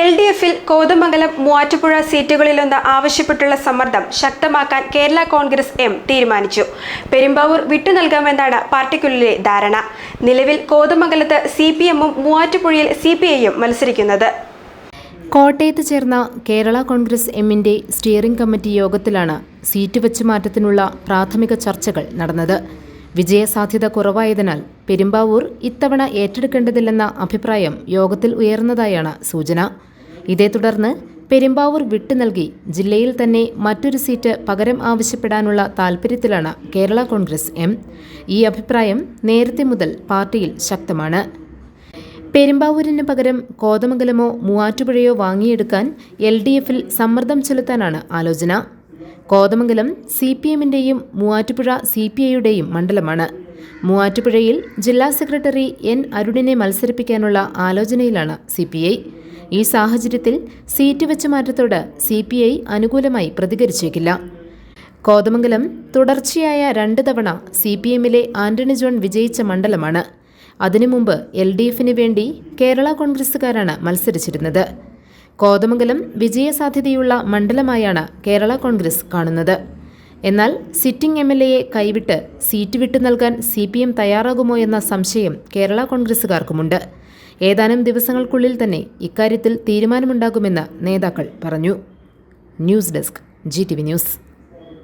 L D എഫിൽ കോതമംഗലം മൂവാറ്റുപുഴ സീറ്റുകളിലൊന്ന് ആവശ്യപ്പെട്ടുള്ള സമ്മർദ്ദം ശക്തമാക്കാൻ കേരള കോൺഗ്രസ് എം തീരുമാനിച്ചു. പെരുമ്പാവൂർ വിട്ടു നൽകാമെന്നാണ് പാർട്ടിക്കുള്ളിലെ ധാരണ. നിലവിൽ കോതമംഗലത്ത് സി പി എമ്മും മൂവാറ്റുപുഴയിൽ സി പി ഐയും മത്സരിക്കുന്നത്. കോട്ടയത്ത് ചേർന്ന കേരള കോൺഗ്രസ് എമ്മിന്റെ സ്റ്റിയറിംഗ് കമ്മിറ്റി യോഗത്തിലാണ് സീറ്റ് വെച്ചുമാറ്റത്തിനുള്ള പ്രാഥമിക ചർച്ചകൾ നടന്നത്. വിജയസാധ്യത കുറവായതിനാൽ പെരുമ്പാവൂർ ഇത്തവണ ഏറ്റെടുക്കേണ്ടതില്ലെന്ന അഭിപ്രായം യോഗത്തിൽ ഉയർന്നതായാണ് സൂചന. ഇതേ തുടർന്ന് പെരുമ്പാവൂർ വിട്ടു നൽകി ജില്ലയിൽ തന്നെ മറ്റൊരു സീറ്റ് പകരം ആവശ്യപ്പെടാനുള്ള താൽപ്പര്യത്തിലാണ് കേരള കോൺഗ്രസ് എം. ഈ അഭിപ്രായം നേരത്തെ മുതൽ പാർട്ടിയിൽ ശക്തമാണ്. പെരുമ്പാവൂരിന് പകരം കോതമംഗലമോ മൂവാറ്റുപുഴയോ വാങ്ങിയെടുക്കാൻ എൽ ഡി എഫിൽ സമ്മർദ്ദം ചെലുത്താനാണ് ആലോചന. കോതമംഗലം സി പി എമ്മിന്റെയും മൂവാറ്റുപുഴ സി പി ഐയുടെയും മണ്ഡലമാണ്. മൂവാറ്റുപുഴയിൽ ജില്ലാ സെക്രട്ടറി എൻ അരുണിനെ മത്സരിപ്പിക്കാനുള്ള ആലോചനയിലാണ് സി പി ഐ. ഈ സാഹചര്യത്തിൽ സീറ്റ് വെച്ച മാറ്റത്തോട് സി പി ഐ അനുകൂലമായി പ്രതികരിച്ചേക്കില്ല. കോതമംഗലം തുടർച്ചയായ രണ്ട് തവണ സി പി എമ്മിലെ ആന്റണി ജോൺ വിജയിച്ച മണ്ഡലമാണ്. അതിനു മുമ്പ് എൽ ഡി എഫിന് വേണ്ടി കേരള കോൺഗ്രസുകാരാണ് മത്സരിച്ചിരുന്നത്. കോതമംഗലം വിജയസാധ്യതയുള്ള മണ്ഡലമായാണ് കേരള കോൺഗ്രസ് കാണുന്നത്. എന്നാൽ സിറ്റിംഗ് എം എൽ എയെ കൈവിട്ട് സീറ്റ് വിട്ടു നൽകാൻ സി പി എം തയ്യാറാകുമോ എന്ന സംശയം കേരള കോൺഗ്രസുകാർക്കുമുണ്ട് ഏതാനും ദിവസങ്ങൾക്കുള്ളിൽ തന്നെ ഇക്കാര്യത്തിൽ തീരുമാനമുണ്ടാകുമെന്ന് നേതാക്കൾ പറഞ്ഞു. News desk G T V news.